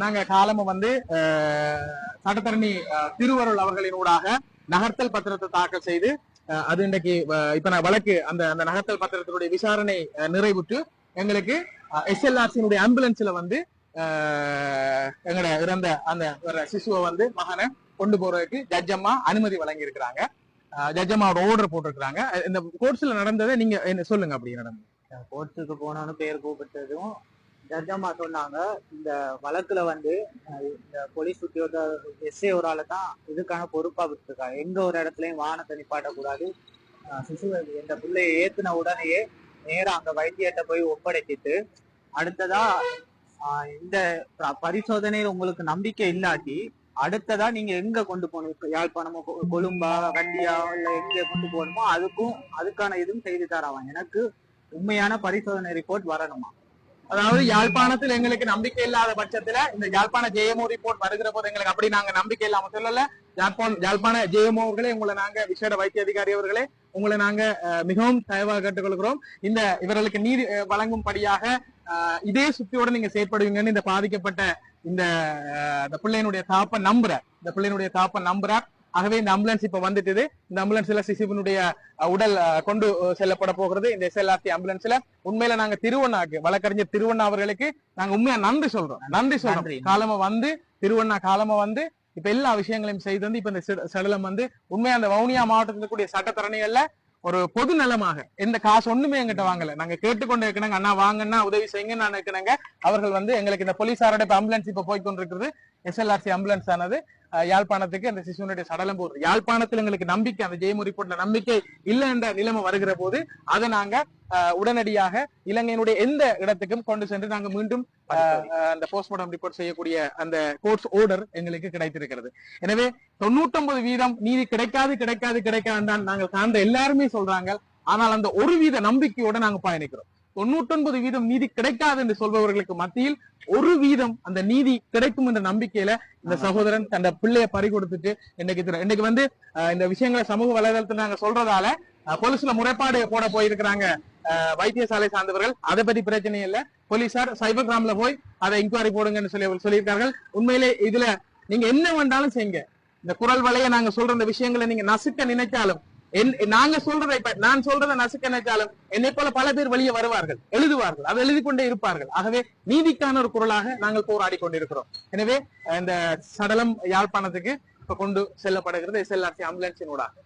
நாங்க காலமும் வந்து சட்டத்தரணி திருவருள் திருவருள் அவர்களினூடாக நகர்த்தல் பத்திரத்தை தாக்கல் செய்து அஹ், அது இன்றைக்கு இப்ப நான் வழக்கு அந்த அந்த நகர்த்தல் பத்திரத்தினுடைய விசாரணை நிறைவுற்று எங்களுக்கு எஸ்எல்ஆர்சியினுடைய ஆம்புலன்ஸ்ல வந்து அஹ், எங்கட இறந்த அந்த ஒரு சிசுவை வந்து மகனை கொண்டு போறதுக்கு ஜட்ஜம்மா அனுமதி வழங்கி இருக்கிறாங்க ஜட்ஜம்மாவோட ஆர்டர் போட்டிருக்கிறாங்க. இந்த கோர்ட்ஸ்ல நடந்ததை நீங்க என்ன சொல்லுங்க அப்படி நடந்தது. கோர்ட்ஸுக்கு போனோன்னு பேர் கூப்பிட்டதும் ஜட்ஜம்மா சொன்னாங்க. இந்த வழக்குல வந்து இந்த போலீஸ் உத்தியோக எஸ்ஏ ஒரு ஆளு தான் இதுக்கான பொறுப்பா விட்டுருக்காங்க. எங்க ஒரு இடத்துலயும் வாகனத்தை நிப்பாட்டக்கூடாது. அஹ், சிசுவை இந்த பிள்ளையை ஏத்துன உடனேயே நேரா அங்க வைத்தியத்தை போய் ஒப்படைச்சிட்டு அடுத்ததா அஹ், இந்த ப- பரிசோதனையில் உங்களுக்கு நம்பிக்கை இல்லாட்டி அடுத்ததா நீங்க எங்க கொண்டு போகணும்? யாழ்ப்பாணமோ கொ- கொழும்பா வண்டியா இல்ல எங்க கொண்டு போகணுமோ அதுக்கும் அதுக்கான இதுவும் செய்து தராங்க. எனக்கு உண்மையான பரிசோதனை ரிப்போர்ட் வரணுமா? அதாவது யாழ்ப்பாணத்தில் எங்களுக்கு நம்பிக்கை இல்லாத பட்சத்துல இந்த யாழ்ப்பாண ஜெயமோ ரிப்போர்ட் வருகிற போது எங்களுக்கு அப்படி நாங்க நம்பிக்கை இல்லாம சொல்லல. யாழ்ப்பாண யாழ்ப்பாண ஜெயமோ அவர்களே உங்களை நாங்க விசேட வைத்திய அதிகாரி அவர்களே உங்களை நாங்க மிகவும் தயவாக கேட்டுக்கொள்கிறோம். இந்த இவர்களுக்கு நீதி வழங்கும்படியாக இதே சுத்தியோட நீங்க செயற்படுவீங்கன்னு இந்த பாதிக்கப்பட்ட இந்த இந்த பிள்ளையினுடைய தாப்ப நம்புற இந்த பிள்ளையினுடைய தாப்ப நம்புறார். ஆகவே இந்த ஆம்புலன்ஸ் இப்ப வந்துட்டுது. இந்த ஆம்புலன்ஸ்ல சிசுவினுடைய உடல் கொண்டு செல்லப்பட போகிறது. இந்த எஸ்எல்ஆர்டி ஆம்புலன்ஸ்ல உண்மையில நாங்க திருவண்ணாக்கு வழக்கறிஞர் திருவண்ணா அவர்களுக்கு நாங்க உண்மையா நன்றி சொல்றோம். நன்றி சொல்றோம். காலமா வந்து திருவண்ணா காலமா வந்து இப்ப எல்லா விஷயங்களையும் செய்து வந்து இப்ப இந்த சிட- சடலம் வந்து உண்மையா அந்த வவுனியா மாவட்டத்தில் இருக்கக்கூடிய சட்டத்தரணிகள்ல ஒரு பொது நலமாக எந்த காசு ஒண்ணுமே எங்கிட்ட வாங்கல. நாங்க கேட்டுக்கொண்டு இருக்கணுங்க. அண்ணா வாங்கன்னா உதவி செய்யுங்க நான் இருக்கணுங்க. அவர்கள் வந்து எங்களுக்கு இந்த போலீசாரோட இப்ப ஆம்புலன்ஸ் இப்ப போய் கொண்டிருக்கிறது எஸ்எல்ஆர்சி ஆம்புலன்ஸ் ஆனது. யாழ்ப்பாணத்துக்கு அந்த சிசுவனுடைய சடலம் போகுது யாழ்ப்பாணத்தில் எங்களுக்கு நம்பிக்கை அந்த ஜெயமு ரிப்போர்ட்ல நம்பிக்கை இல்லை என்ற நிலைமை வருகிற போது அதை நாங்க உடனடியாக இலங்கையினுடைய எந்த இடத்துக்கும் கொண்டு சென்று நாங்க மீண்டும் அந்த போஸ்ட்மார்டம் ரிப்போர்ட் செய்யக்கூடிய அந்த கோர்ட்ஸ் ஆர்டர் எங்களுக்கு கிடைத்திருக்கிறது. எனவே தொண்ணூத்தொன்பது வீதம் நீதி கிடைக்காது கிடைக்காது கிடைக்காது தான் நாங்கள் சார்ந்த எல்லாருமே சொல்றாங்க. ஆனால் அந்த ஒரு வீத நம்பிக்கையோட நாங்க பயணிக்கிறோம். தொண்ணூத்தொன்பது வீதம் நீதி கிடைக்காது என்று சொல்பவர்களுக்கு மத்தியில் ஒரு வீதம் அந்த நீதி கிடைக்கும் என்ற நம்பிக்கையில இந்த சகோதரன் தன் பிள்ளைய பறி கொடுத்துட்டு இன்னைக்கு இன்னைக்கு வந்து இந்த விஷயங்களை சமூக வலைதளத்துல நாங்க சொல்றதால போலீஸ்ல முறைப்பாடு போட போயிருக்கிறாங்க அஹ், வைத்தியசாலை சார்ந்தவர்கள். அதை பத்தி பிரச்சனை இல்ல. போலீசார் சைபர் கிராம்ல போய் அதை இன்கொயரி போடுங்கன்னு சொல்லி சொல்லியிருக்கார்கள். உண்மையிலே இதுல நீங்க என்ன வேண்டாலும் செய்யுங்க. இந்த குரல் வலைய நாங்க சொல்ற இந்த விஷயங்களை நீங்க நசுக்க நினைச்சாலும் நாங்க சொல்றதை இப்ப நான் சொல்றதை நசுக்க நினைச்சாலும் என்னை போல பல பேர் வெளியே வருவார்கள் எழுதுவார்கள் அதை எழுதி கொண்டே இருப்பார்கள். ஆகவே நீதிக்கான ஒரு குரலாக நாங்கள் போராடி கொண்டிருக்கிறோம். எனவே இந்த சடலம் யாழ்ப்பாணத்துக்கு இப்ப கொண்டு செல்லப்படுகிறது. எஸ்எல்ஆர்சி ஆம்புலன்ஸினூடாக